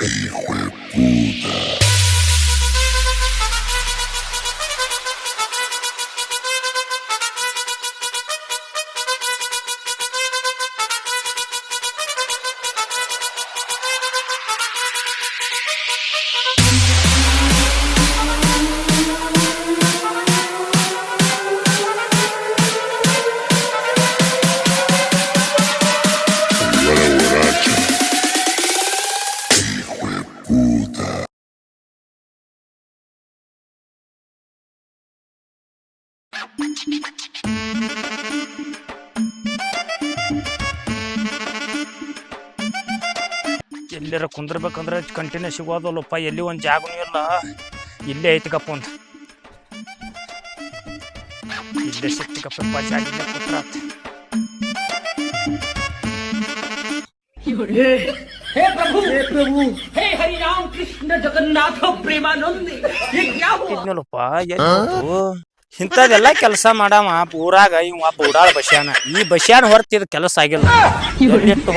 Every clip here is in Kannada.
e hijo de puta. ಕುಂದ್ರಬೇಕಂದ್ರೆ continue ಸಿಗೋದಲ್ಲಪ್ಪ ಎಲ್ಲಿ ಒಂದು ಜಾಗನೂ ಇಲ್ಲ ಇಲ್ಲೇ ಐತಿಕಪ್ಪ ಒಂದು ಇಲ್ಲೇ ಸಿಕ್ತಿಕಪ್ಪ ಜಾಗ ಇಲ್ಲೇ ಕೂತ್ರಾತ್ हे प्रभु हे प्रभु हे हरि राम कृष्ण जगन्नाथ प्रेमानंद ये क्या हुआ ಇದ್ನಲ್ಲಪ್ಪ ಎಲ್ಲಿ ಹೋತು? ಇಂಥದೆಲ್ಲ ಕೆಲಸ ಮಾಡವ ಊರಾಗ ಇವ ಬೂಡಾಳ ಬಸ್ಯಾನ ಈ ಬಸ್ಯಾನ ಹೊರತಿದ ಕೆಲಸ ಆಗಿಲ್ಲ ಎಲ್ಲಿಟ್ಟು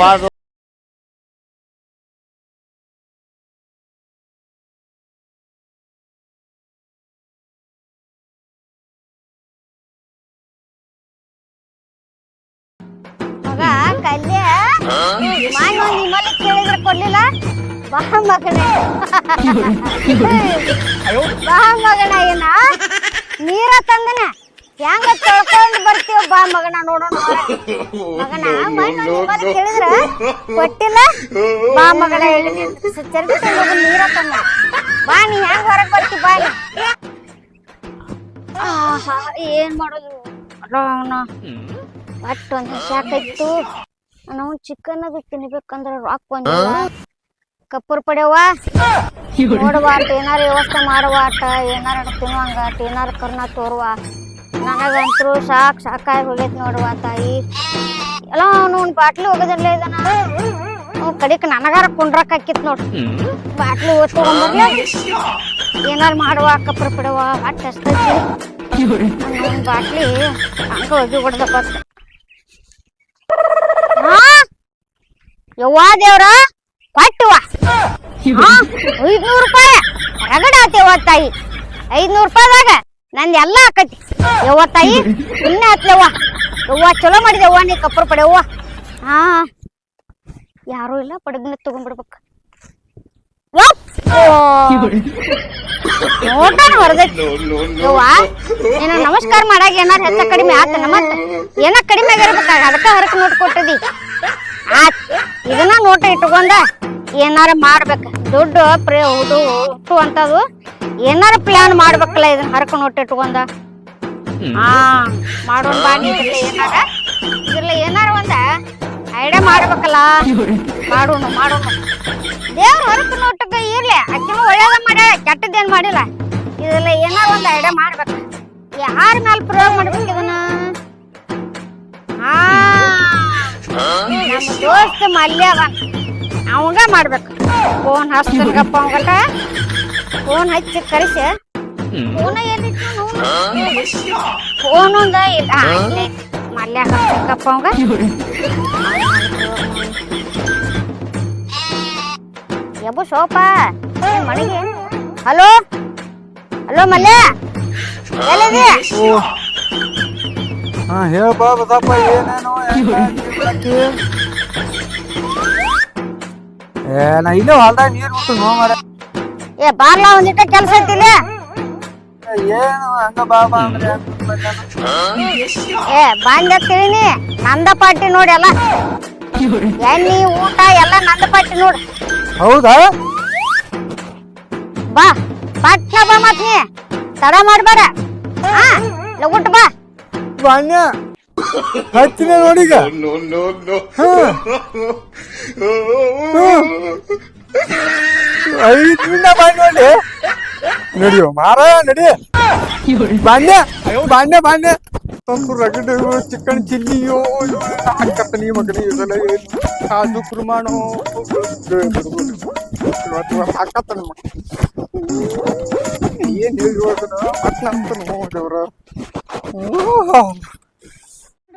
ಒಂದ್ ನಿಮ್ಮಲ್ಲಿ ಕೇಳಿದ್ರೆ ಕೊಡ್ಲಿಲ್ಲ? ಬಾ ಮಗನೇ. ಬಾ ಮಗನ ಏನ? ನೀರ ತಂದನ ಹೆಂಗ ತೊಳ್ಕೊಂಡ್ ಬರ್ತೀವ ಬಾ ಮಗನ ನೋಡೋಣ ಮಗನ ಮಣ್ಣು ನಿಮ್ಮಲ್ಲಿ ಕೇಳಿದ್ರ ಕೊಟ್ಟಿಲ್ಲ? ಬಾ ಮಗನ ಹೇಳಿ ತಂದ ನೀರ ತಂದ ಬಾ ನೀ ಹೆಂಗ ಹೊರಗ್ ಬರ್ತಿ ಬಾ ಆಹಾ ಏನ್ ಮಾಡೋದು? ಅವನ ಒಟ್ಟು ಒಂದು ಸಾಕಾಯ್ತು ನಾವು ಚಿಕನ್ ಅದು ತಿನ್ಬೇಕಂದ್ರೆ ರಾಕ್ ಬಂದಿಲ್ಲ. ಕಪ್ಪೂರ್ ಪಡೆವ ನೋಡುವ ಆಟ ಏನಾರ ವ್ಯವಸ್ಥೆ ಮಾಡುವ ಆಟ ಏನಾರ ತಿನ್ನುವಂಗ ಆಟ ಏನಾರ ಕರ್ನ ತೋರುವ. ನನಗಂತರೂ ಸಾಕ್ ಸಾಕಾಗಿ ಹೋಗೈತಿ ನೋಡುವ ತಾಯಿ. ಎಲ್ಲ ಅವನು ಬಾಟ್ಲಿ ಹೋಗೋದಿಲ್ಲ ಇದನ್ನ ಅವ್ನ್ ಕಡಿಕ್ ನನಗಾರ ಕುಂಡ್ರಕ್ ಹಾಕಿತ್ ನೋಡ್. ಬಾಟ್ಲಿ ಓದ್ಕೊಂಡ್ಬರ್ಲಿ ಏನಾರ ಮಾಡುವ ಕಪ್ಪರ್ ಪಡೆವ ಅಷ್ಟೈತಿ ಅವ್ನ್ ಬಾಟ್ಲಿ ಹಂಗ ಹೋಗಿ ಹೊಡೆದ ಬತ್ತ ಹಾ ಯವ್ವಾ ದೇವ್ರ? ಕೊಟ್ಟುವ. ಐದ್ನೂರು ರೂಪಾಯಿ. ರಗಡ ಆತೇವ ತಾಯಿ. ಐದ್ನೂರು ರೂಪಾಯಿದಾಗ ನಂದು ಎಲ್ಲ ಆಕತಿ. ಯವ್ವ ತಾಯಿ ಇನ್ನ ಆತ್ಲವ್ವ ಯವ್ವ. ಚಲೋ ಮಾಡಿದೆವ್ವ ನೀ ಕಪ್ಪರ್ ಪಡೆವ್ವ ಹಾ. ಯಾರು ಇಲ್ಲ ಪಡೆದ್ನ ತಗೊಂಡ್ಬಿಡ್ಬೇಕು. ನೋಡ್ತಾನ ಹೊರದೈತಿ ಯವ್ವ ಏನ ನಮಸ್ಕಾರ ಮಾಡಾಗ ಏನಾರ ಹೆಚ್ಚ ಕಡಿಮೆ ಆತ ನಮ್ಮ ಏನ ಕಡಿಮೆ ಆಗಿರ್ಬೇಕಾಗ ಅದಕ್ಕ ಹರಕ ನೋಟ್ ಕೊಟ್ಟದಿ. ಆತ್ ಇದನ್ನ ನೋಟ ಇಟ್ಕೊಂಡ ಏನಾರ ಮಾಡ್ಬೇಕ. ದುಡ್ಡು, ಪ್ರೇ ಹುಡು ಹುಟ್ಟು ಅಂತದು. ಏನಾರ ಪ್ಲಾನ್ ಮಾಡ್ಬೇಕಲ್ಲ ಇದನ್ನ ಹರಕ ನೋಟ ಇಟ್ಕೊಂಡ ಹಾ ಮಾಡೋಣ ಬಾ ನೀ ಇದ್ರಲ್ಲ ಏನಾರ. ಇದ್ರಲ್ಲ ಏನಾರ ಒಂದ ಐಡಿಯಾ ಮಾಡ್ಬೇಕಲ್ಲ. ಮಾಡೋಣ ಮಾಡೋಣ. ದೇವ್ರ ಹೊರಕ ನೋಟಕ್ಕ ಇರ್ಲಿ. ಅಕ್ಕಿನೂ ಒಳ್ಳೇದ ಮಾಡ್ಯಾಳ ಕೆಟ್ಟದ್ದೇನ್ ಮಾಡಿಲ್ಲ. ಇದೆಲ್ಲ ಏನಾರ ಒಂದ್ ಐಡಿಯಾ ಮಾಡ್ಬೇಕು. ಯಾರ ಮೇಲೆ ಪ್ರಯೋಗ ಮಾಡ್ಬೇಕು ನಮ್ಮ ದೋಸ್ತ ಮಲ್ಯ ಅದಾನ ಅವಂಗ ಮಾಡ್ಬೇಕು. ಫೋನ್ ಹಚ್ತನ್ಗಪ್ಪ ಅವಂಗಟ ಫೋನ್ ಹಚ್ಚಿ ಕರೆಸಿ ಫೋನ ಫೋನ್ ಒಂದ ಇಲ್ಲ. ಮಲ್ಯ ಹಚ್ಚಬೇಕಪ್ಪ ಅವಂಗ. ಯಬ್ಬು ಸೋಪ. ಮನೆಗೆ ಹಲೋ? ಹಲೋ ಮಲ್ಯ? ಹಾ, ಹೇಳಪ್ಪ ಬಸಪ್ಪ, ಏನೇನು? ಏ ನಾ ಇಲ್ಲೇ ಹೊಲ್ದಾಗ ನೀರ್ ಬಿಟ್ಟು ನೋ ಏ ಬಾರ್ಲ ಒಂದಿಟ್ಟ ಕೆಲಸ ಐತಿಲ್ಲ ಏನು ಹಂಗ ಬಾ ಬಾ ಅಂದ್ರೆ? ಏ ಬಂದ ತಿಳಿನಿ ನಂದ ಪಾಟಿ ನೋಡಿ ಎಲ್ಲ. ಎಣ್ಣಿ ಊಟ ಎಲ್ಲ ನಂದ ಪಾಟಿ ನೋಡು. ಹೌದಾ? ಬಾ ಪಟ್ನ ಬಾ ಮತ್ ನೀ. ತಡ ಮಾಡ್ಬೇಡ ಹಾ ಲಗುಟ್ ಬಾ. ಬಾನ್ಯ ಹಚ್ಚಿನ ನೋಡಿಗ? No, no, no. ಐದ್ ಮಿನಿಟ ಬಾಯ್ ನೋಡಿ. ನಡಿಯೋ ಮಾರ ನಡಿ. ಬಾನ್ಯ ಬಾನ್ಯ ಬಾನ್ಯ ತಂದು ರಗಡ ಚಿಕನ್ ಚಿಲ್ಲಿಯೋ ಹಾಕತ್ತ ನೀ ಮಗನಿ ಇದೆಲ್ಲ ಏನು ಕಾಜು ಕುರ್ಮಾಣೋ ಹಾಕತ್ತ ನಮ್ಮ ಏನ್ ಹೇಳಿ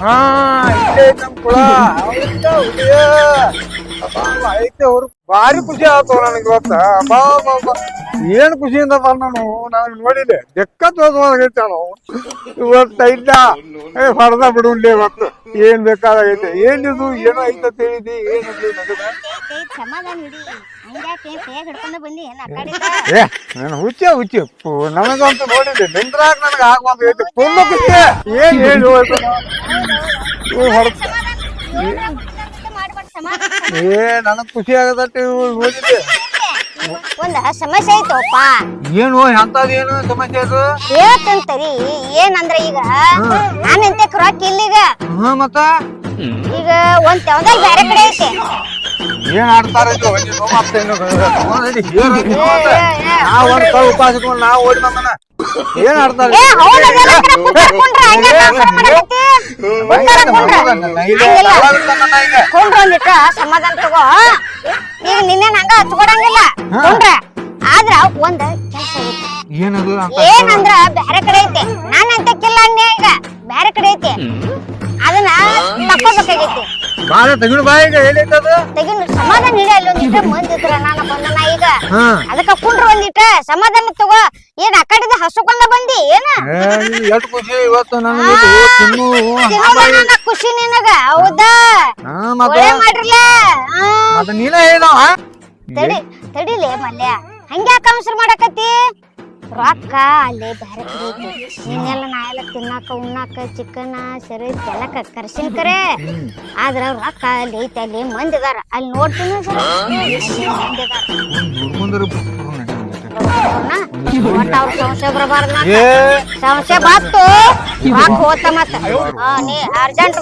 ಹಾ ಇಲ್ಲೇ ಐತ್ ಅವ್ರು ಭಾರಿ ಖುಷಿ ಆಯ್ತು ನನಗೆ ಇವತ್ತ ಅಬ್ಬಾ, ಅಬ್ಬಾ, ಅಬ್ಬಾ. ಏನ್ ನಾನು ನಾನು ನೋಡಿದೆ ಎಕ್ಕ ಆಗೈತೆ ನಾವು ಇವತ್ತ ಇಲ್ಲ ಏ ಹೊಡೆದ ಬಿಡುನ್ಲಿ ಇವತ್ತು. ಏನ್ ಬೇಕಾದಾಗೈತೆ? ಏನಿದು? ಏನೋ ಐತ ತಿಳಿದಿ ಏನಿದು? ನಗದ ಹಿಡಿ ಹಂಗ್ಯಾಕೆ ಕೈಯಾಗ ಹಿಡ್ಕೊಂಡು ಬಂದಿ? ಏನ್ ಆ ಕಡೆ ಏ ನಾನು ಹುಚ್ಚೆ ಹುಚ್ಚೆ. ಪು, ನನಗಂತೂ ನೋಡಿದ್ದೆ. ನಿಂದ್ರಾಗ ನನಗೆ ಆಗುವಂತ ಐತೆ ಫುಲ್ ಖುಷಿ ಏನ್ ಹೇಳಿ ಹೋಯ್ತು ಸಮಾಧಾನ ಏ ನನಗ್ ಖುಷಿ ಆಗದಟ್ಟು ಒಂದ ಸಮಸ್ಯೆ ಐತಪ್ಪ ಏನು ಎಂತದ್ ಏನು ಸಮಸ್ಯೆ ಅದು? ಹೇಳ್ತಂತರಿ. ಏನಂದ್ರ ಈಗ? ನಾನಂತೆ ರೊಕ್ಕ ಇಲ್ಲಿಗ ಹ್ಮ್ ಮತ್ತ? ಈಗ ಒಂದ್ ತೆವದಲ್ಲಿ ಬೇರೆ ಕಡೆ ಐತೆ ಏನ್ ಆಡ್ತಾರ ಇದು ನೋವು ಅಂತ. ಒಂದ್ ಕೈ ಉಪವಾಸ ಇಟ್ಕೊಂಡ್ ನಾ ಓಡಿ ಬಂದನ ಏನ್ ಆಡ್ತಾರ ಏ ಹಂಗೆ ಕುಂಡ್ರ ಕುಂಡ್ರ ಒಂದಿಟ್ಟ ಸಮಾಧಾನ ತಗೋ ಈಗ ನಿನ್ನೆ ನಂಗ ಹಚ್ಕೊಡಂಗಿಲ್ಲ ಕುಂಡ್ರ ಆದ್ರ ಒಂದ್ ಕೆಲ್ಸ ಐತಿ ಏನದು ಅಂತ ಏನಂದ್ರ ಬ್ಯಾರೆ ಕಡೆ ಐತೆ ನಾನು ಕಿಲ್ಲ ಅಂದೆ ಈಗ ಬ್ಯಾರೆ ಕಡೆ ಐತೆ ಅದನ್ನ ತಕ್ಕೋಬೇಕಾಗೈತಿ ಬಾಳ ತಗಿಡು ಬಾ ಈಗ ಏನೈತದು ತೆಗಿನ್ ಸಮಾಧಾನ ಹಿಡಿ ಅಲ್ಲಿ ಒಂದಿಟ್ಟ ನಾನು ಬಂದನ ಈಗ. ಅದಕ್ಕ ಕುಂಡ್ರ ಒಂದಿಟ್ಟ ಸಮಾಧಾನ ತಗೋ. ಏನ್ ಆ ಕಡೆದ ಹಸುಕೊಂಡ ಬಂದಿ ಏನ? ಎಷ್ಟು ಖುಷಿ ಇವತ್ತು ನನಗೆ. ಖುಷಿ ಹೌದಾ? ಒಳ್ಳೆ ಮಾಡ್ರಲ್ಲ ನೀನ ತಡಿ ತಡಿಲೇ ಮಲ್ಯ. ಹಂಗ್ಯಾಕ ಅವಸರ ಮಾಡಕತ್ತಿ? ರೊಕ್ಕ ಅಲ್ಲಿ ಬೇರೆ ಕಡೆ ನಿನ್ನೆಲ್ಲ ನಾ ಎಲ್ಲ ತಿನ್ನಾಕ ಉಣ್ಣಾಕ ಚಿಕನ್ ಸರಿ ತೆಲಕ ಕರ್ಸಿನ್ ಕರೆ. ಆದ್ರ ರೊಕ್ಕ ಅಲ್ಲಿ ಐತಿ ಅಲ್ಲಿ ಮಂದಿ ಅದಾರ ಅಲ್ಲಿ ನೋಡ್ತೀನಿ ಸರ್. ಅಲ್ಲಿ ಬತ್ತು. ರೊಕ್ಕ ಹೋತ ಮತ್ತ. ನೀ ಅರ್ಜೆಂಟ್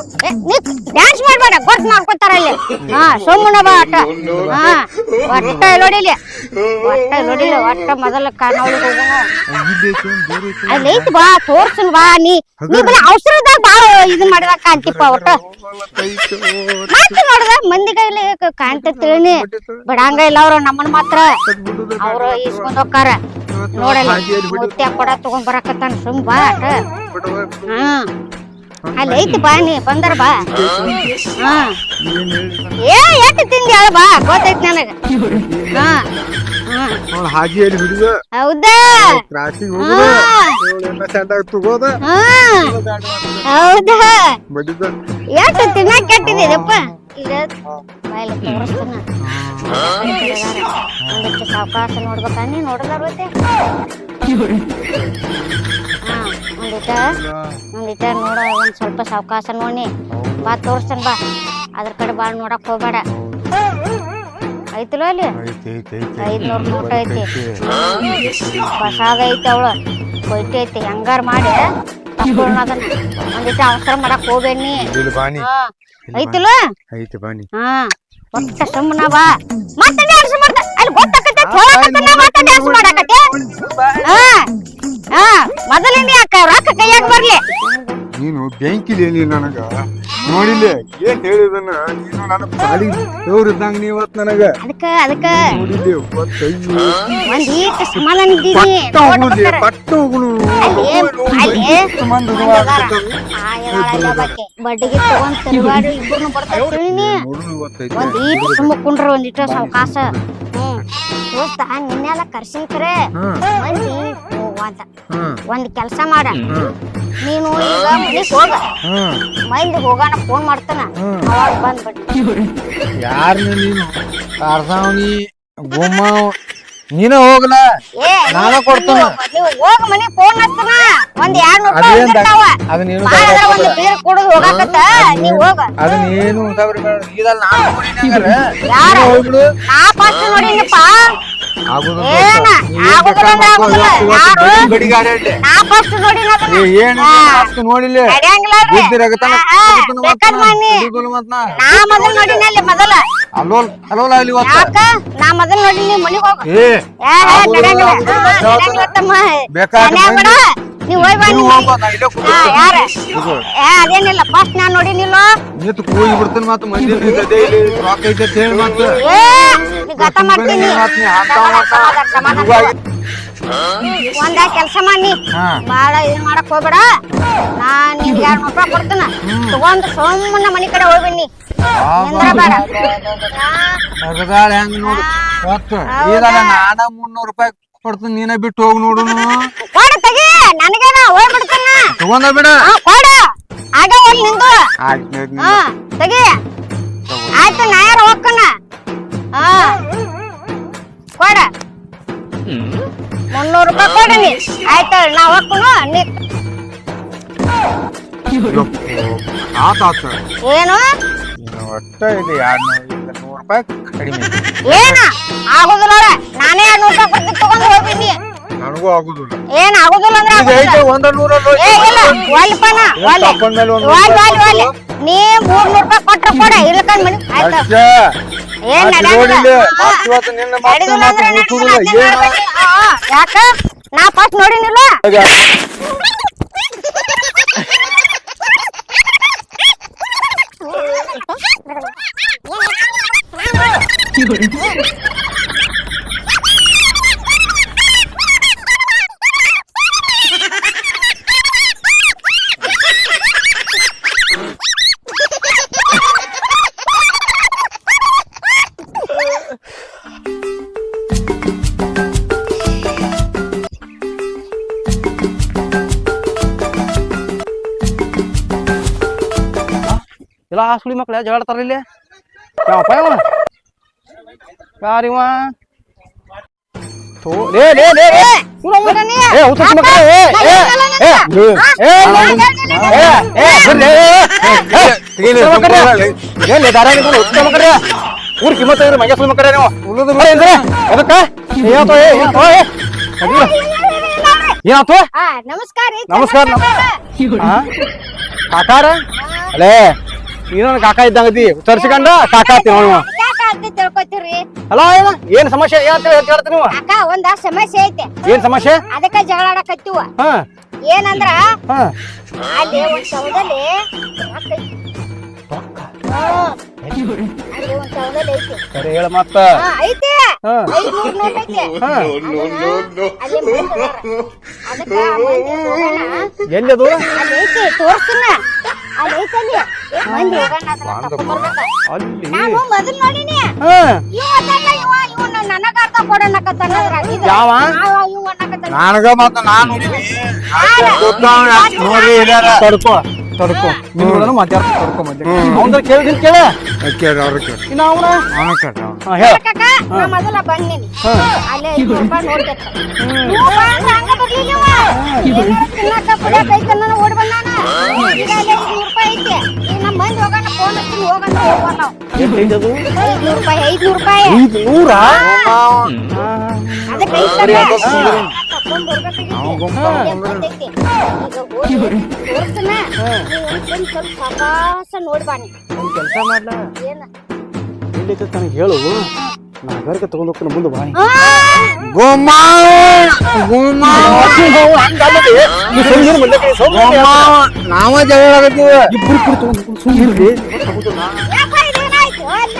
ನೀ ಡ್ಯಾನ್ಸ್ ಮಾಡ್ಬೇಡ. ಗೊತ್ತ ಮಾಡ್ಕೊತಾರ ಇಲ್ಲಿ. ಹಾ ಸುಮ್ಮನೆ ಬಾ ಅಟ್ಟ. ಹಾ ಒಟ್ಟ ನೋಡಿಲಿ ಒಟ್ಟ ನೋಡಿಲ್ಲ ಒಟ್ಟ ಮೊದಲ ಕಾಣವಳಿ ಹೋಗೋಣ ಅಲ್ಲಿ ಬಾ ತೋರ್ಸನ್ ಬಾ ನೀ. ನೀ ಬರೀ ಅವಸರದಾಗ ಬಾ ಇದನ್ ಮಾಡಿದಾಗ ಕಾಂತಿಪ್ಪ ಒಟ್ಟ. ಮತ್ತೆ ನೋಡ್ದ ಮಂದಿ ಕೈಲಿ ಕಾಂತ ತಿಳಿನಿ. ಬಿಡಂಗ ಇಲ್ಲ ಅವ್ರ ನಮ್ಮನ್ ಮಾತ್ರ. ಅವ್ರು ಇಸ್ಕೊಂಡ್ ಹೋಗ್ತಾರ ನೋಡಲ್ಲ ಮುತ್ಯ ಕೊಡ ತಗೊಂಡ್ ಬರಕತ್ತಾನ ಸುಮ್ ಬಾ ಹ್ಮ್. ಅಲ್ಲಿ ಐತಿ ಬಾ ನೀ ಬಂದರ ಬಾ. ಹಾ. ಏ ಎಟ್ ತಿಂದಿ ಅಳ ಬಾ ಗೊತ್ತೈತಿ ನನಗ. ಹಾ ನೋಡ್ ಹೌದಾ? ಕ್ರಾಸಿಗೆ ಹೋಗುದ. ತಗೋದ. ಹೌದಾ? ಬಡಿದ. ಎಷ್ಟು ತಿನ್ನಕ್ ಕೆಟ್ಟಿದ್ದೀರಪ್ಪ? ಈಗ ಬಾಯಲ್ಲಿ ತೋರಿಸ್ತಾನ. ಒಂದಿಷ್ಟು ಸಾವಕಾಶ ನೋಡ್ಬೇಕ ನೀ ನೋಡಲ್ಲ ಮತ್ತೆ ಹಾ ಒಂದಿಟ ಒಂದಿಟ ನೋಡ ಒಂದ್ ಸ್ವಲ್ಪ ಸಾವಕಾಶ ನೋಡಿ. ಬಾ ತೋರಿಸ್ತಾನ ಬಾ. ಅದ್ರ ಕಡೆ ಬಾಳ ನೋಡಕ್ ಹೋಗ್ಬೇಡ. ಐತಿಲ್ಲ ಅಲ್ಲಿ? ಐದ್ನೂರ್ ನೋಟ ಐತಿ. ಬಸಾಗ ಐತಿ ಅವಳು. ಕೊಯ್ಟಿ ಐತಿ ಹೆಂಗಾರ ಮಾಡಿ? ತಕ್ಕೊಳ್ಳೋಣ ಅದನ್ನ. ಒಂದಿಟ ಅವಸರ ಮಾಡಕ್ ಹೋಗ್ಬೇಡಿ ಐತಿಲ್ಲ ಐತಿ ಬಾನಿ ಹಾ. ಒಟ್ಟ ಸುಮ್ಮನ ಬಾ. ಮತ್ತೆ ಅಲ್ಲಿ ಗೊತ್ತಾಕತ್ತೆ ಮೊದಲಿಂದ ಯಾಕ ರೊಕ್ಕ ಕೈಯಾಗ ಬರ್ಲಿ? ನೀನು ಬೆಂಕಿಲಿ ನನಗ? ನೋಡಿಲ್ಲ ಏನ್ ಹೇಳಿದನ ನೀನು ನನ್ನ ಪಾಡಿ ದೇವ್ರ ಇದ್ದಂಗ ನೀ ಇವತ್ ನನಗ. ಅದಕ್ಕ ಅದಕ್ಕ. ನೋಡಿಲ್ಲ ಒಂದ್ ಈಟ್ ಸಮಾಧಾನ ಇದ್ದೀನಿ ಪಟ್ಟ ಪಟ್ಟ ಹೋಗುನು ಬಡ್ಡಿಗೆ ತಗೊಂಡ್ ತಿರುಗಾಡಿ ಇಬ್ಬರನ್ನು ಒಂದ್ ಈಟ್ ಸುಮ್ಮ ಕುಂಡ್ರ ಸಾವಕಾಶ ಹ್ಮ್. ದೋಸ್ತ ನಿನ್ನೆಲ್ಲ ಕರ್ಸಿನ್ ಕರೆ. ಮಂದಿ ಹೋಗುವಂತ ಹ್ಮ್. ಒಂದ್ ಕೆಲ್ಸ ಮಾಡ. ನೀನು ಈಗ ಮನಿಗ್ ಹೋಗ. ಮಂದಿ ಹೋಗಾನ ಫೋನ್ ಮಾಡ್ತಾನ. ಅವಾಗ ಬಂದ್ಬಿಟ್ಟು ಯಾರು ನೀನು? ಕಾರ್ಸಾವಣಿ ಗೊಮ್ಮ ನೀನ ಹೋಗ್ಲ? ಏ ನಾನ ಕೊಡ್ತಾನ. ನೀವು ಹೋಗ ಮನಿಗ್ ಫೋನ್ ಹಚ್ತಾನ ಒಂದ್ ಎರಡ್ ನೂರ್ ರೂಪಾಯಿ ಅದೇನ್ ಉಳ್ದಿರ್ತಾವ. ಅದನ್ನ ಏನು ಬಾಳ ಅದ್ರ ಒಂದ್ ಬೀರ್ ಕುಡಿದು ಹೋಗಾಕತ್ತ. ನೀವ್ ಹೋಗ. ಅದನ್ನ ಏನು ಸಾವಿರ ಇದಲ್ಲ ನಾನು ನೋಡಿನ ಹಂಗಾರ ಯಾರ? ನೀನು ಹೋಗ್ಬಿಡು. ನಾ ಫಸ್ಟ್ ನೋಡಿನಪ್ಪ. ನೋಡಿಲ್ಲ ಅಲ್ಲೋಲ್ ಅಲ್ಲೋಲ್ ಮನಿಗ್ ಹೋಗ. ಬೇಕಾದ್ರೆ. ನೀವ್ ಹೋಯ್ ಬಾ ನೀವ್ ಹೋಗ್ಬಾ, ನಾ ಇಲ್ಲೇ ಹಾ, ಯಾರ. ಏ ಅದೇನಿಲ್ಲ ಫಸ್ಟ್ ನಾನ್ ನೋಡಿನಿಲ್ಲ ನಿಂತು ಕೂಗಿ ಬಿಡ್ತಾನ ಮತ್ತೆ ಮಂದಿ ನಿಂತದೆ ಇಲ್ಲಿ ರೊಕ್ಕ ಐತೆ ಅಂತ ಹೇಳಿ ಮತ್ತ ಏ ನೀ ಗತ ಮಾಡ್ತೀನಿ. ಮತ್ತ್ ನೀ ಹಾಕ್ತಾವ ಸಮಾಧಾನ, ಸಮಾಧಾನ, ಇವಾಗ- ಒಂದ ಕೆಲ್ಸ ಮಾಡಿ ಹಾ. ಬಾಳ ಇದ್ ಮಾಡಕ್ ಹೋಗ್ಬೇಡ. ನಾನ್ ನಿಮ್ಗೆ ಎರಡ್ ರೂಪಾಯಿ ಕೊಡ್ತೀನ. ತಗೊಂಡ್ ಸೋಮನ್ನ ಮನಿ ಕಡೆ ಹೋಗ್ಬಿನಿ ನಿಂದ್ರ ಬೇಡ. ಹೆಂಗ್ ನೋಡು. ನಾನ ಮುನ್ನೂರು ರೂಪಾಯಿ ಕೊಡ್ತೀನಿ ನೀನೇ ಬಿಟ್ಟು ಹೋಗಿ ನೋಡುನು. ಕೊಡ ತೆಗಿ ನನಗೇನ ಹೋಗ್ಬಿಡ್ತಾನ ತಗೊಂಡ ಬಿಡ. ಹಾ ಕೊಡ. ಆಗ ನಿಂದು ಆಯ್ತು ಹಾ ತೆಗಿ. ಆಯ್ತು ನಾ ಯಾರು ಹೋಗ್ಕನ? ಹಾ. ಕೊಡ. ಮುನ್ನೂರು ರೂಪಾಯಿ ಕೊಡಿ ನೀ ಆಯ್ತು ನಾ ಹೋಗ್ಕನು ನೀ ಆತ ಆತ. ಏನು? ಒಟ್ಟ ಇದು ಎರಡು ನೂರು ರೂಪಾಯಿ ಕಡಿಮೆ ಏನ? ಆಗುದಿಲ್ಲ ನೋಡ. ನಾನೇ ಎರಡ್ ನೂರ್ ರೂಪಾಯಿ ತಗೊಂಡ್ ಹೋಗ್ಬಿನಿ ನನಗೂ ಆಗುದಿಲ್ಲ. ಏನ್ ಆಗುದಿಲ್ಲ ಅಂದ್ರೆ ಈಗ ಐತೆ ಆಗುದಿಲ್ಲ. ಒಂದ ನೂರಲ್ಲಿ ಏ ಇಲ್ಲ ಒಲ್ಪನ ಒಲ್ಲೆ. ತಕೊಂಡ್ ಮೇಲೆ ಒಂದ್ ಒಲ್ ಒಲ್ ಒಲ್ಲೆ ನೀ ಮೂರ್ ನೂರ್ ರೂಪಾಯಿ ಕೊಟ್ರ ಕೊಡ ಇಲ್ಲಕಂದ್ ಮನಿ ಆಯ್ತು. ಅಷ್ಟೇ ಏನ್ ಇವತ್ತು ನಿನ್ನ ಯಾಕ? ನಾ ಫಸ್ಟ್ ನೋಡಿನಿಲ್ಲ? ಇಲ್ಲ ಆ ಸುಳಿ ಮಕ್ಳು ಜಗಾಡ್ತಾರ ಇಲ್ಲಿ ಯಾವಪ್ಪ ಇವ ಯಾರಿವ ಲೇ ಲೇ ಲೇ ಲೇ. ಏ ಹುಚ್ಚ ಮಕ್ಕಳೇ ಏ ಏ ಏ ಏ ಏ ಏ ಬರ್ರಿ, ಏ, ಏ. ಎಲ್ಲಿ ದಾರ ಮಕ್ಕಳೇ? ಊರ್ ಕಿಮ್ಮತ್ತ ಇದ್ರಿ ಮಂಗ್ಯ ಸುಳಿ ಮಕ್ಕಳೇ ನೀವು ಉಳಿದು ಏನ್ರಿ ಎದಕ್ಕ ಏನಾತೋ ಏ ಏನಾತೋ ಏ. ಏನಾತೋ ನಮಸ್ಕಾರ ನಮಸ್ಕಾರ? ಕಾಕಾರ ಅಲೇ ನೀನು ಕಾಕ ಇದ್ದಂಗದಿ ತರ್ಸಿಕೊಂಡ ಕಾಕ ಆತಿ ನೋಡುವ ಅಲ್ಲ ಏನ? ಏನ್ ಸಮಸ್ಯೆ? ಏನಂತ ನೀವು. ಅಕ್ಕ ಒಂದ ಸಮಸ್ಯೆ ಐತೆ. ಏನ್ ಸಮಸ್ಯೆ? ಅದಕ್ಕ ಜಗಳ ಆಡಕತ್ತೀವ ಹಾ. ಏನಂದ್ರ? ಹಾ. ಅಲ್ಲಿ ಒಂದ್ ಸೌದಲ್ಲಿ ರೊಕ್ಕ ಐತಿ. ಹಾ. ಅಲ್ಲಿ ಒಂದ್ ಸೌದಲ್ಲಿ ಐತಿ. ಸರಿ ಹೇಳ ಮತ್ತ. ಹಾ, ಐತಿ. ಹಾ. ಐದ್ನೂರ್ ನೋಟ್ ಐತಿ. ಹಾ. ಅದನ್ನ ಅಲ್ಲಿ ಮಂದಿ ಅದಾರ. ಅದಕ್ಕ ಆ ಮಂದಿ ಹೋಗೋಣ ಎಲ್ಲಿದು ಅಲ್ಲಿ ಐತಿ ತೋರ್ಸುನ. ಅಲ್ಲಿ ಐತಿ ಅಲ್ಲಿ. ಮಂದಿ ಹೋಗೋಣ ಅದನ್ನ ತಕೊಂಡ್ಬರ್ಬೇಕ. ಅಲ್ಲಿ. ನಾನು ಮೊದಲ್ ನೋಡಿನಿ. ಹಾ. ಇವ ಅದಲ್ಲ ಇವ ಇವ ನನಗ ಅರ್ಧ ಕೊಡನಕತ್ತಾನ ಅದ್ರಾಗ. ಇದು. ಯಾವ? ಅವ ಇವ ಅನ್ನಕತ್ತಾನ. ನನಗ ಮತ್ತ ನಾನು ನೋಡ್ರಿ ಇದಾರ. ತಡ್ಕೋ. ತಡ್ಕೋ. ನಿನ್ನ ಮಾತಾಡ್ತ ತಡ್ಕೋ ಮತ್ತೆ ಅವನ ಕೇಳಿದಿನ್ ಕೇಳ. ಕೇಳ್ರಿ ಅವ್ರ ಕೇಳ್ರಿ ಇನ್ನ ಅವನ? ಅವನ ಕೇಳ್ರಿ ಅವ್ನ. ಹಾ ಹೇಳ. ಕಾಕ, ನಾ ಮೊದಲ ಬಂದಿನಿ. ಅಲ್ಲೇ ಐದ್ನೂರ್ ರೂಪಾಯಿ ಅಂದ್ರೆ ಹಂಗ ಬರ್ಲಿಲ್ಲ ಐತೆ ಓಡ್ ಬಂದಾನ. ಈಗ ಅಲ್ಲೇ ಐದ್ನೂರ್ ರೂಪಾಯಿ ಐತಿ. ಈಗ ನಮ್ಮ ಮಂದಿ ಹೋಗೋಣ ಫೋನ್ ಹೋಗೋಣ ರೂಪಾಯಿ ರೂಪಾಯಿ. ಐದು ನೂರ ಅದಕ್ಕೆ ಐತಲ್ಲ. ತಕೊಂಡ್ ಬರ್ಬೇಕಾಗಿತ್ತು. ಇಲ್ಲೇ ಬಂದೈತಿ. ಈಗ ಹೋಗಿ ತೋರ್ಸ್ತೀನ. ನೀವು ಒಂದ್ ಸ್ವಲ್ಪ ಸಾವಕಾಶ ನೋಡ್ ಬಾ ನೀ. ಒಂದ್ ಕೆಲಸ ಮಾಡ್ಲ? ಏನ? ಎಲ್ಲಿತ್ತು ನನಗೆ ಹೇಳು. ನಾ ಗರ್ಕ ತಗೊಂಡ್ ಹೋಗ್ತಾನೆ ಮುಂದೆ ಬಾ ಆ! ಗುಮ್ಮ ಗುಮ್ಮ ಗುಮ್ಮ ನಾವ ಜಗಳ ಆಗತ್ತೀವಿ ಇಬ್ರು ಕೂಡ ತಗೊಂಡ್ ಸುಮ್ಮನೆ ಯಾಕ ಇದೇನಾಯ್ತು? ಅಲ್ಲ.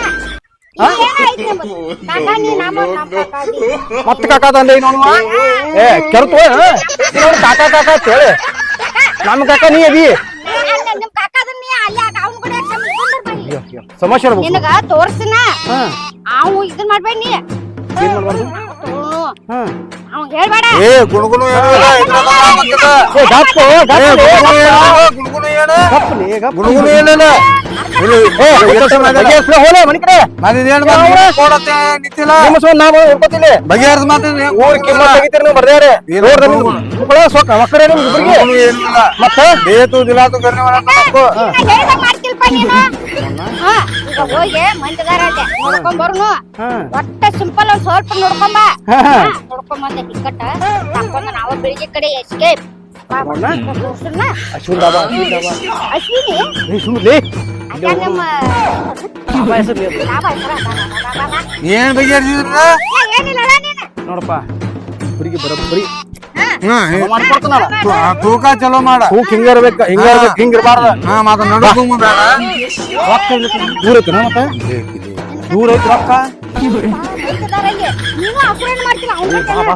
ಇದೇನಾಯ್ತು ನಿಮ್ಮದು? ಕಾಕ, ನೀ ನಮ್ಮ ನಮ್ಮ ಕಾಕ ಅದಿ. ಮತ್ತೆ ಕಾಕ ತಂದೆ ನೋಡುವ ಏ ಕೆರತು ನೋಡು ಕಾಕ ಕಾಕ ಅಂತ ಹೇಳಿ. ನಮ್ಮ ಕಾಕ ನೀ ಅದಿ. ಸಮಸ್ಯೆ ನಿನಗ ತೋರ್ಸಿನ? ಅವು ಇದನ್ ಮಾಡ್ಬೇಡ ನೀ. ಏನ್ ಮಾಡ್ಬಾರ್ದು? ಏ ಗುಣಗುಣ ಗುಣಗುಣ ಏನಿಲ್ಲ, ಮತ್ತೆ ನೀನು ಹಾ ಈಗ ಹೋಗಿ ಮಂದಿದಾರ ಅಲ್ಲಿ ನೋಡ್ಕೊಂಡ್ ಬರ್ನು ಒಟ್ಟ ಸಿಂಪಲ್ ಒಂದ್ ಸ್ವಲ್ಪ ನೋಡ್ಕೊಂಬ. ಬಂದ ಟಿಕೆಟ್ ತಕೊಂಡ ನಾವ ಬೆಳಿಗ್ಗೆ ಕಡೆ ಎಸ್ಕೇಪ್ ಅಶ್ವಿನ್ ಬಾಬಾ. ಅಶ್ವಿನಿ. ಏ ಸುಮ್ನೆ ಅದ ನಮ್ಮ ಬಾಬಾ ಹೆಸರು ಹೇಳು. ಬಾಬಾ ಹೆಸ್ರ? ಬಾ, ಬಾ, ಬಾ, ಬಾ, ಬಾ. ಏನ್ ಬಗೆಹರಿಸಿದ್ರ ಏ, ಏನಿಲ್ಲಲ್ಲ ನೀನು. ನೋಡಪ್ಪ. ಇಬ್ಬರಿಗೆ ಬರೋಬ್ಬರಿ ತೂಕ ಚಲೋ ಮಾಡ. ತೂಕ ಹಿಂಗ ಇರ್ಬೇಕ ಹಿಂಗ ಇರ್ಬೇಕು ಹಿಂಗ ಇರ್ಬಾರ್ದ. ಹಾ ಮತ್ತ ನಡುಕು ಬೇಡ. ರೊಕ್ಕ ದೂರ ಐತೆ ಮತ್ತೆ? ದೂರ ಐತಿ ರೊಕ್ಕ? ಮಂದಿದಾರ ಅಲ್ಲಿ. ನೀನು ಅಫ್ರೆಂಡ್ ಮಾಡ್ತಿಲ್ಲ ಅವ್ನ ಬಾ.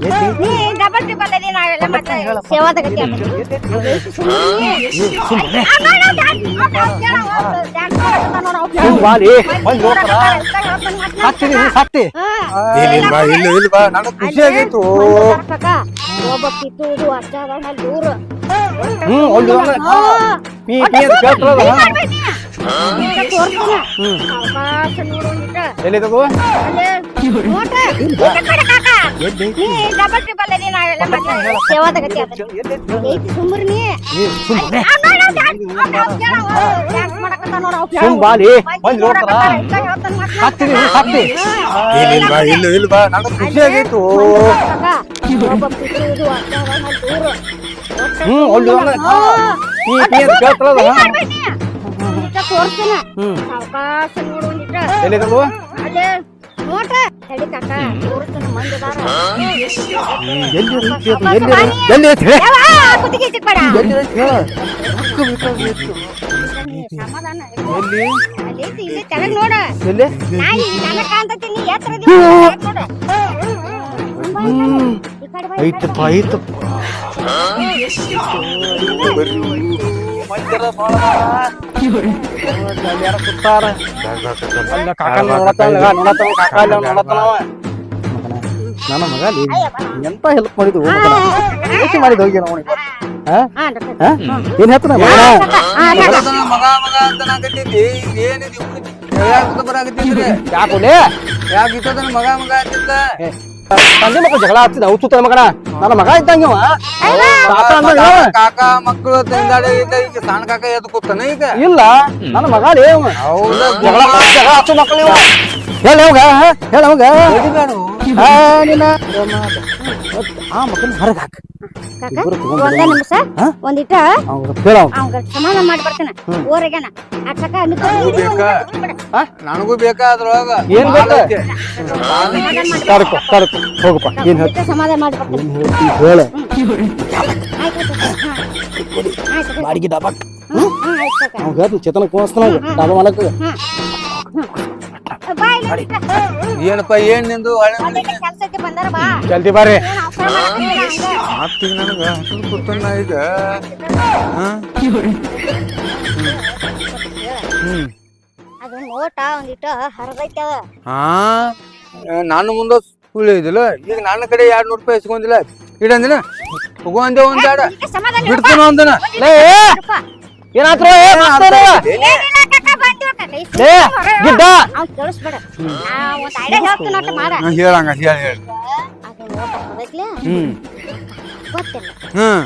ಇದು ಇದು. ನೀ ಡಬಲ್ ಟ್ರಿಬಲ್ ಅದಿ ನಾವೆಲ್ಲ ಮತ್ತೆ ಸೇವಾದ ಗತಿ ಆಗ್ತದೆ. ಸುಮ್ಮನೆ ಆ, ಡ್ಯಾನ್ಸ್ ನೋಡು, ಅವ್ನ್ ಕೇಳು, ಅವ್ನು ಡ್ಯಾನ್ಸ್ ಮಾಡಕತ್ತಾನ ನೋಡು, ಅವ್ನ್ ಕೇಳು. ಸುಮ್ ಬಾಲಿ ಮಂದಿ ಬಂದ್ ಹೋಗ್ತಾರ ನೋಡಕತ್ತಾರ, ಇಷ್ಟ ಹೇಳ್ತಾನೆ ಮತ್ತೆ. ಸಾಕ್ತೀನಿ ಸಾಕ್ತಿ ಬಾ ಇಲ್ಲ ಇಲ್ಲ ಬಾ ನನಗ್ ಖುಷಿ ಆಗೈತು ಹೋಗ್ಬೇಕಿತ್ತು ಕಾಕ. ಒಬ್ಬ ಕಿತ್ತೂರು ಹ್ಮ್ ಒಂದು. ಪೀ ಪೀ ಅಂತ ಕೇಳ್ತಾರಲ್ಲ ನೀ ಮಾಡ್ಬೇಡಿ ನೀ. ಈಗ ತೋರ್ಸ್ತೀನಿ. ಅವಕಾಶ ನೋಡು ಒಂದಿಟ. ಎಲ್ಲಿದವು ಅಲ್ಲೇ ನೋಟ. ಈತ ನೀ ಡಬಲ್ ಟ್ರಿಬಲ್ ಅದಿ ನಾವೆಲ್ಲ ಮತ್ತೆ ಸೇವಾದ ಗತಿ ಆಗ್ತದೆ. ಐತಿ ಸುಮ್ರಿ ನೀ ಸುಮ್ಮನೆ ಆ, ನೋಡು, ಡ್ಯಾನ್ಸ್ ನೋಡು, ಅವ್ನ್ ಕೇಳು, ಅವ್ನು ಡ್ಯಾನ್ಸ್ ಮಾಡಕತ್ತಾನ ನೋಡು, ಅವ್ನ್ ಕೇಳು. ಸುಮ್ ಬಾಲಿ ಬಂದ್. ಸಾಕ್ತೀನಿ ಸಾಕ್ತಿ ಇಲ್ಲ ಇಲ್ಲ ಬಾ ಇಲ್ಲ ಇಲ್ಲ ಬಾ ನನಗ್ ಖುಷಿ ಆಗೈತು ಹ್ಮ್ ಒಂದು ಹಾ. ಪೀ ಅಂತ. ಒಂದಿಟ ತೋರ್ಸ್ತೀನಿ. ಹ್ಮ್. ಅವಕಾಶ ನೋಡು ಒಂದಿಟ. ಎಲ್ಲಿದವು ಅಲ್ಲೇ. ನೋಟ ತಡಿ ಕಾಕ ತೋರಿಸ್ತಾನೆ ಮಂದಿದಾರ ಎಲ್ಲಿ ಎಲ್ಲಿ ಎಲ್ಲಿ ಐತಿ ಹೇಳ. ಕುತ್ತಿಗೆ ಚಿಕ್ಕಬೇಡ ಎಲ್ಲಿ ಹೇಳ. ಸಮಾಧಾನ. ಎಲ್ಲಿ? ಅಲ್ಲಿ ಇಲ್ಲಿ ತೆಳಗ್ ನೋಡ. ಎಲ್ಲಿ? ನಾಯಿ ನನಗ ಕಾಣ್ತತಿ ನೀ ಎತ್ತರ ನೋಡ ಈ ಈ ಐತಪ್ಪ ಐತಪ್ಪ. ನನ್ನ ಮಗ ಎಂತ ಹೆಲ್ಪ್ ಮಾಡಿದ್ವು? ಏಕೆ ಮಾಡಿದ ಹೋಗಿ ಡಾಕ್ಟರ್. ಏನ್ ಹೇಳ್ತಾನ ಯಾಕೆ ಯಾಕೆ ಇತ್ತದನ ಮಗ ಮಗ ಅಂತಿದ್ದ? ತಂದೆ ಮಕ್ಕಳು ಜಗಳ ಆಗ್ತಿದ ಅವು ಸುತ್ತ ಮಗನ. ನನ್ನ ಮಗ ಇದ್ದಂಗೆ ತಾತ ಅಂದಂಗ. ಕಾಕ ಮಕ್ಕಳು ತಿಂದಾಡಿ ಇದ್ದ ಈಗ ಸಣ್ಣ ಕಾಕ ಎದ್ದು ಕೂತಾನ ಈಗ. ಇಲ್ಲ ನನ್ನ ಮಗ ಲೇ ಹೌದಾ. ಜಗಳ ಜಗಳ ಹಚ್ಚು ಮಕ್ಕಳು ಇವ. ಹೇಳ ಅವಾಗ ಹೇಳ ಅವಾಗ ಆ ಮಕ್ಕಳನ್ನ ಹೊರಗೆ ಹಾಕ ಒಂದೇ ನಿಮಿಷ. ಒಂದಿಟ ಸಮಾಧಾನ ಮಾಡಿ ಬರ್ತಾನೆ. ನನಗೂ ಬೇಕಾ? ಅದ್ರೊಳಗ? ಏನ್ ಹೋಗಪ್ಪ. ಏನ್ ಹೇಳ್ತಿ? ಸಮಾಧಾನ ಮಾಡಿ ಹೇಳ. ಬಾಡಿಗೆ ಡಾಬಾ ಹ್ಮ್, ಹ್ಮ್, ಆಯ್ತು ಕಾಕ. ಅವ್ನು. ಹೇಳ್ತೀನಿ ಚೇತನ ಕೋಸ್ತಾನ ಡಬ ಒಂದಿಟ. ಏನಪ್ಪ ಏನ್ ನಿಂದು? ಹಳೆ ಒಂದಿಟ ಬಂದಾರ ಬಾ. ಜಲ್ದಿ ಬಾರಿ. ನನಗ. ಹಸಿರು ಈಗ. ಹಾ? ಹ್ಮ್. ಅದು ನೋಟ ಒಂದಿಟ ಹರದೈತೆ ಹಾ? ನಾನು ಮುಂದ ಸುಳ್ಳು ಇದಿಲ್ಲ ಈಗ ನನ್ನ ಕಡೆ ಎರಡ್ ನೂರು ರೂಪಾಯಿ ಇಸ್ಕೊಂಡಿಲ್ಲ ಇಡಂದಿನ ಹೋಗುವಂದೇ ಒಂದ್ ಎರಡ. ಬಿಡ್ತಾನ ಒಂದನ ಲೇ ಏನಾದ್ರು ಏ ಗಿಡ್ಡ. ಅವ್ನ್ ಕೇಳಿಸ್ಬೇಡ. ನಾ ಒಂದ್ ಐಡಿಯಾ ಹೇಳ್ತೀನಿ ಒಟ್ಟು ಮಾಡ. ಹೇಳಂಗ ಹೇಳ ಹೇಳ ಅದು ನೋಟ ಹರದೈತ್ಲೆ ಹ್ಮ್. ಗೊತ್ತಿಲ್ಲ. ಹ್ಮ್.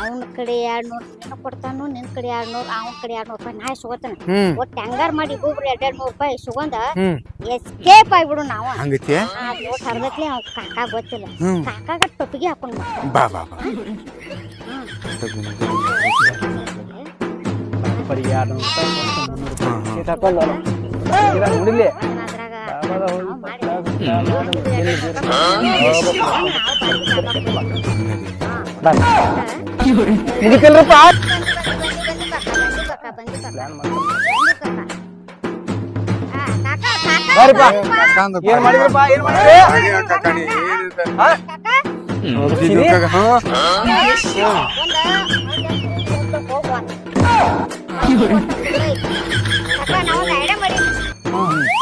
ಅವನ ಕಡೆ ಎರಡ್ ನೂರು ನೀನು ಕೊಡ್ತಾನು ನಿನ್ ಕಡೆ ಎರಡ್ ನೂರು ಅವನ ಕಡೆ ಎರಡ್ ನೂರು ರೂಪಾಯಿ ನಾ ಸುಗೋತಾನ. ಹ್ಮ್. ಒಟ್ಟು ಹೆಂಗಾರ್ ಮಾಡಿ ಒಬ್ಬರು ಎರಡ್ ಎರಡ್ ನೂರು ರೂಪಾಯಿ ಸುಗಂದ ಹ್ಮ್. ಎಸ್ಕೇಪ್ ಆಗ್ಬಿಡು ನಾವು. ಹಂಗೈತಿ? ಆ ನೋಟ್ ಹರದೈತ್ಲೆ ಅವ್ ಕಾಕ ಗೊತ್ತಿಲ್ಲ. ಹ್ಮ್. ಕಾಕಾಗ ಟೊಪ್ಪಿಗೆ ಹಾಕೊಂಡ್ ಬಾ ಬಾ ಬಾ. ಬರೀ ಎರಡು ರೂಪಾಯಿ ಮುನ್ನೂರು ರೂಪಾಯಿ ಮುಗಿತಿಲ್ರಪ್ಪ ಬಾರಿಪ್ಪ ಏನ್ ಮಾಡಿದ್ರಪ್ಪ ಏನ್ ಮಾಡಿದ್ರಿ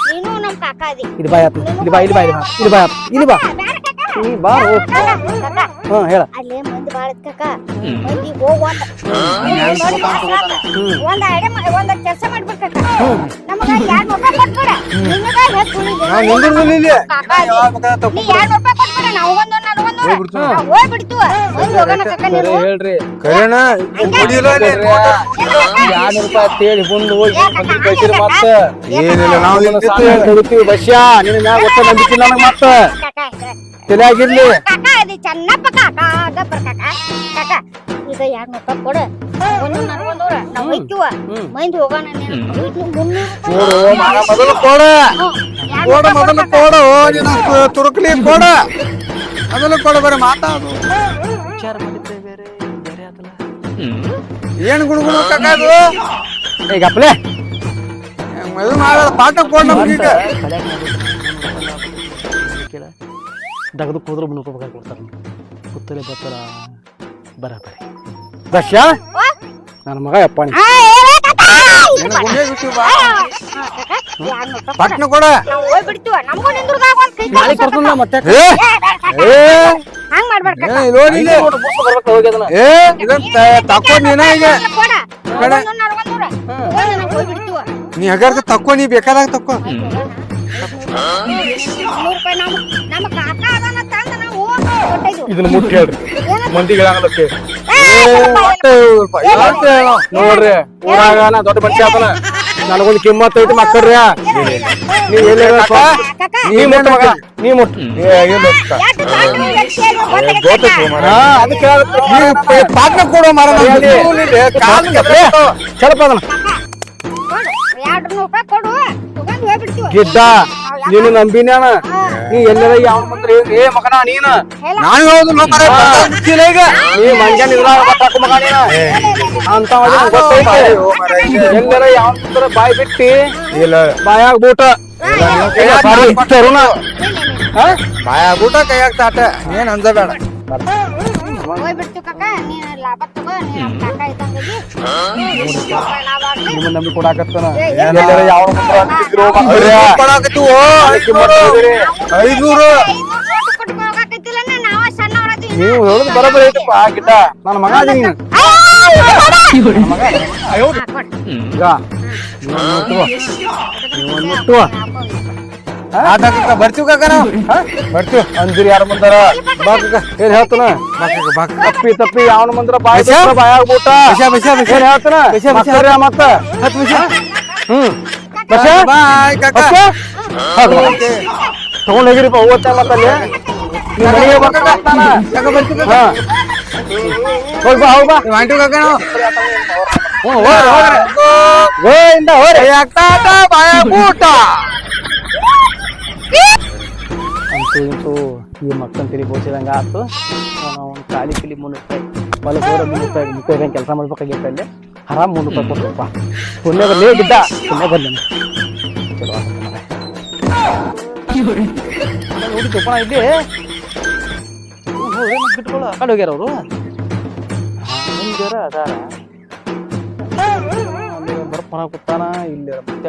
ನೀನು ನಮ್ಮ ಕಾಕ ಅದಿ ಇದು ಬಾಯ್ ಆತು ಇಲ್ಲಿ ಬಾ ಇಲ್ಲಿ ಬಾ ಇಲ್ಲಿ ಬಾ ಇಲ್ಲಿ ಬಾ ಇಲ್ಲಿ ಬಾ ಇಲ್ಲಿ ಬಾ ಹಾ ಹೇಳ. ಅಲ್ಲೇ ಮಂದಿ ಬಾಳ ಕಾಕ ಮಂದಿ ಹೋಗ್ ಒಂದ್ ಒಂದ್ ಐಡಿಯಾ ಒಂದ್ ಕೆಲಸ ನಮಗ ಕೊಟ್ಬಿಡ ಹೆಚ್ಚು ಕಾಕ ನೀ ಕೊಟ್ಬಿಡ ನಾವು ಒಂದು ಹೋಗ್ಬಿಡ್ತು ಹೋಗ್ಬಿಡ್ತು ಹೋಗೋಣ ಹೇಳ್ರಿ ಕುಡಿಯಲ್ಲ ಎರಡ್ ರೂಪಾಯಿ ಅಂತೇಳಿ ಬಂದು ಹೋಗಿ ಮಂದಿ ಮತ್ತ ಏನಿಲ್ಲ ನಾವು ನಿನ್ನ ಸಾಲ ಕೊಡ್ತೀವಿ ಬಸ್ಯಾ ನಿನ್ನ ಮ್ಯಾಗ ಗೊತ್ತ ನಂಬಿಕೆ ನನಗೆ ಮತ್ತ ಕಾಕ ತಲೆಯಾಗಿರ್ಲಿ ಕಾಕ ಇದು ಚೆನ್ನಪ್ಪ ಕಾಕ ಗಬ್ಬರ್ ಕಾಕ ಕಾಕ ಈಗ ಯಾರ್ ನೂರ ಕೊಡು ಒಂದು ನೂರ ನಾವು ಹೋಯ್ತೀವ ಮಂದಿ ಹೋಗೋಣ ನೀನು ಐದ್ನೂರು, ಮುನ್ನೂರು ರೂಪಾಯಿ. ನೋಡು ಮಾರ ಮೊದಲು ಕೊಡ ಹ್ಞೂ, ತುರುಕ್ಲಿ ಕೊಡ ನೂರ ಕೊಡ ಬರ ಮಾತಾಡು. ವಿಚಾರ ಮಾಡಿದ್ರೆ ಕೊಡ ಬೇರೆ ಅದಲ್ಲ ಏನು ಗುಣಗುಣ ಕಾಕದು ಈಗ ಅಪ್ಲೆ ಮದುವೆ ಮಾಡೋದು ಪಾಠ ಕೊಡ ನಮ್ಗೆ ಕೇಳ ದಗದು ಕೂದ್ರು ಮುನ್ನೂರು ರೂಪಾಯಿ ಕೊಡ್ತಾರೆ. ಕುತ್ತಲೆ ಬರ್ತಾರ? ಬರಬರಿ ದಶ್ಯಾ ನನ್ನ ಮಗ ಯಪ್ಪಾಣಿ. ಪಟ್ನ ಕೊಡ ಹೋಗ್ಬಿಡ್ತೀವ ನಮಗೂ ನಿಂದ್ರದಾಗ ಒಂದ್ ಕೈ ನಾಳೆ ಕರ್ಕೊಂಡ ಮತ್ತೆ ಏ ಏ, ಹಂಗ್ ಮಾಡ್ಬೇಡ ನೋಡಿ ಇಲ್ಲಿ. ಏ ಇದನ್ ನೀನ ಈಗ ಕೊಡ. ನೀ ಹಗಾರ್ದ ತಕ್ಕೋ ನೀ ಬೇಕಾದಾಗ ತಕ್ಕೋ ರೂಪಾಯಿ ನಮ್ಮ ನಮ್ಮ ಕಾಕ ತಂದ ನಾವು ಕೊಟ್ಟಿದ್ವು. ಇದನ್ನ ಮುಟ್ಟಿ ಹೇಳ್ರಿ ಏನಂತ? ನೋಡ್ರಿ ಊರಾಗ ನಾ ದೊಡ್ಡ ಮನುಷ್ಯ ಆತನ. ನನಗೊಂದು ಕಿಮ್ಮತ್ ಐತಿ ಮಕ್ಕಳ್ರಿ. ನೀ ಎಲ್ಲಿ ಕಾಕ, ನೀ ಮುಟ್ಟ ಮಗ ನೀ ಮುಟ್ಟ? ಅದಕ್ಕೆ ಕೊಡೋ ಮರ ಚಲಪ ಅದನ್ನ. ಗಿಡ್ಡ. ನೀನು ನಂಬಿನ ನೀ ಎಲ್ಲರ ಯಾವ ಮಂತ್ರ? ಏ ಮಗನ ನೀನ? ನಾನು ಹೇಳುದು ಲೋ ಮರ ಈಗ. ನೀ ಮಂಜಾನ ಇದ್ರಾಗ ಬಟ್ ಹಾಕು ಮಗ ನೀನ. ಅಂತ ಗೊತ್ತೈತೆ. ಎಲ್ಲರ ಯಾವ ಮಂತ್ರ ಬಾಯಿ ಬಿಟ್ಟಿ ಇಲ್ಲ. ಬಾಯಾಗ ಬೂಟ ತರುಣ. ಬಾಯ ಊಟ ಕೈಯಾಗ ತಾಟ ಏನ್ ಅಂಜಬೇಡ ಕಾಕ ನೀನ್ ಲಾಭ ತಗೋ ನೀನ್ ಕಾಕ ನಂಬಿ ಕೊಡಾಕತ್ತನ ಯಾವ ಐದ್ನೂರು ನಾವ ಹೇಳುದು ಐತಪ್ಪ ನನ್ನ ಮಗ ಅದಿ ನೀನು ಹಾ, ಕೊಡು. ಈಗ ನೀವು ಮುಟ್ಟುವ. ನೀವೊಂದ್ ಮುಟ್ಟುವ. ಆಟಕ್ಕ ಬರ್ತೀವಿ ಕಾಕ ನಾವು ಬರ್ತೀವಿ ಅಂದಿರಿ ಯಾರ ಮುಂದಾರ ಬಾ ಕಾಕ, ಏನ್ ಹೇಳ್ತಾನ ಬಾಕ ಬಾಕ ತಪ್ಪಿ ತಪ್ಪಿ ಯಾವನ ಮಂದ್ರ ಬಾಯಿ ಬಸ್ಯಾ? ಬಾಯಾಗ ಬೂಟ ಬಸ್ಯಾ, ಬಸ್ಯಾ, ಬಸ್ಯಾ. ಏನ್ ಹೇಳ್ತಾನ ಬಸ್ಯಾ, ಬಸ್ಯಾ. ಮಕ್ಕಳ್ರಿ ಮತ್ತ ಹತ್ತು ನಿಮಿಷ ಹ್ಮ್ ಬಸ್ಯಾ? ಬಾಯ್ ಕಾಕ ಬಸ್ಯಾ? ಹೌದು. ತಗೊಂಡ್ ಹೋಗಿರಿಪ್ಪ ಓದ್ತಾ ಮತ್ತ ಅಲ್ಲಿ ನಿಮ್ ಮನೆಗೆ ಬರ್ತಾನ ಕಾಕ ಬರ್ತೀವಿ ಹಾ ಹೋಗ್ ಬಾ ಹೋಗ್ ಬಾ ವಾಂಟಿ ಕಾಕ ನಾವು ಹ್ಞೂ ಹೋಗ್ರಿ ಹೋಗ್ರಿ ಗೋಯಿಂದ ಹೋಗ್ರಿ ಆಗ್ತಾಟ ಬಾಯ ಊಟ ಅಂತೂ ಇಂತೂ ಈ ಮಕ್ಕಳ ತಿಳಿ ಬೋಸಿದಂಗ ಆತು. ಒಂದು ಖಾಲಿ ಕಿಲಿ ಮುನ್ನೂರು ರೂಪಾಯಿ ಹೊಲಕ್ಕೆ ಹೋದ್ರೆ ಮುನ್ನೂರು ರೂಪಾಯಿ ಮುಪ್ಪೈ ಕೆಲಸ ಮಾಡ್ಬೇಕಾಗಿತ್ತು ಅಲ್ಲಿ. ಆರಾಮ್ ಮುನ್ನೂರು ರೂಪಾಯಿ ಕೊಡ್ತಪ್ಪ ಪುಣ್ಯ ಬರ್ಲಿ ಗಿಡ್ಡ ಪುಣ್ಯ ಬರ್ಲಿ ಚಲೋ. ನೋಡಿ ತುಪ್ಪಣ ಇಲ್ಲಿ. ಬಿಟ್ಕೊಳ್ಳ ಆ ಕಡೆ ಹೋಗ್ಯಾರ ಅವರು? ಮುಂಜಾರ ಅದಾರ. ಬರ್ಪನ ಕೂತಾನ ಇಲ್ಲಿ ಮತ್ತೆ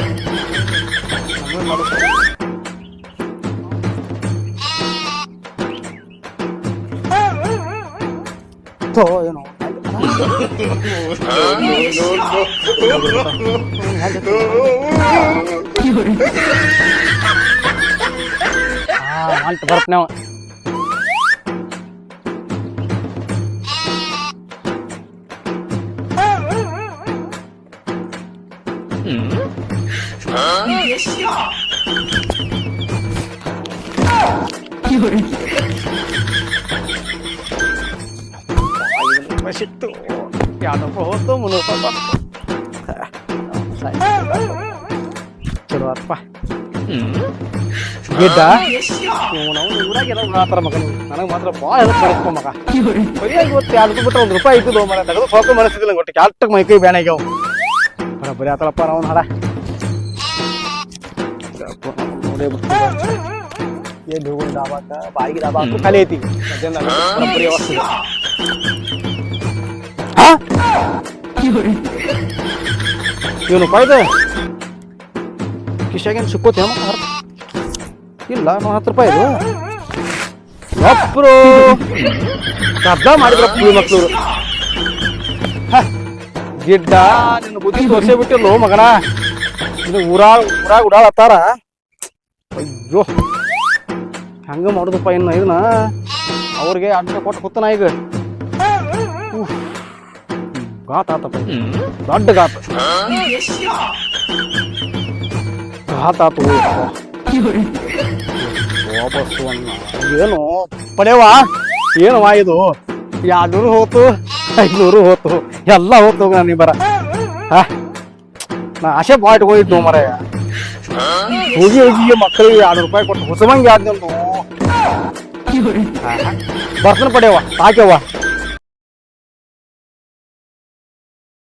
ಕಟ್ಕೊಂಡು ಹೋಗಬೇಕಿದಲ್ಲ ಏನೋ ಹಾ ಅಂತ ಬರ್ತನೆ ಅವ ಸಿಕ್ತು ಯಾವ್ದಪ್ಪ ಹೋತು ಚಲೋ ಅಪ್ಪ ಗಿಡ್ಡ ನೀವು ಊರಾಗ ಏನೋ ಮಾತ್ರ ಮಗನು. ನನಗೆ ಮಾತ್ರ ಭಾಳ ಹೆಲ್ಪ್ ಮಾಡಿಸ್ಕೊ ಮಗ. ಬರೀ ಇವತ್ತು ಬಿಟ್ಟು ಒಂದು ರೂಪಾಯಿ ಇದ್ದು ಮರ. ತೆಗೆದು ಹೋಗೋ ಮನಸ್ಸಿದಿಲ್ಲ ಒಟ್ಟು ಕ್ಯಾಲ್ಟಕ್ಕೆ ಮೈಕೈ ಬ್ಯಾನ್ ಆಗ್ಯಾವ. ಬರ, ಬರೀ ಹಡ. ನೋಡೇ ಬಿಟ್ಟು ಐತಿ. ಮಧ್ಯಾಹ್ನ ಬರೀ ವ್ಯವಸ್ಥೆ ಇದೆ. ಹಾ ಇವನು ಕಾಯ್ದೆ? ಕಿಶಾಗೇನು ಸಿಕ್ಕೋತೆ ಇಲ್ಲ ನಾವು ಹತ್ತು ರೂಪಾಯಿ ಇದು. ಅಪ್ರು ಶಬ್ದ ಮಾಡಿದ್ರ ಪುಳಿ ಮಕ್ಕಳು ಗಿಡ್ಡ, ನಿನ್ನ ಬುದ್ಧಿ ತೋರ್ಸೇ ಬಿಟ್ಟಿಲ್ಲ ಮಗನ. ಇದು ಊರಾಗ ಊರಾಗ ಉಡಾಳತ್ತಾರ ಅಯ್ಯೋ, ಹಂಗ ಮಾಡುದಪ್ಪ ಇನ್ನು ಇದನ್ನ? ಅವ್ರಿಗೆ ಅಡ್ಡ ಕೊಟ್ಟು ಕೂತನ ಈಗ. ಆತಪ್ಪ. ದೊಡ್ಡ ಘಾತ. ಆತು ಅನ್ನ ಏನು? ಪಡೆವಾ ಏನವಾ ಇದು? ಎರಡ್ನೂರು ಹೋತು. ಐದುನೂರು ಹೋತು. ಎಲ್ಲ ಹೋತು ನಾನು ಬರ. ಹಾ? ನಾ ಆಸೆ ಭಾಳ ಇಟ್ಕೊಂಡಿದ್ದು ಮರ. ಹೋಗಿ ಹೋಗಿ ಮಕ್ಕಳಿಗೆ ಎರಡು ರೂಪಾಯಿ ಕೊಟ್ಟು ಹೊಸಮಂಗಿ ಆದ್ನು ಬರ್ತಾನೆ ಪಡೆಯವ ಸಾಕ್ಯವ್ವ.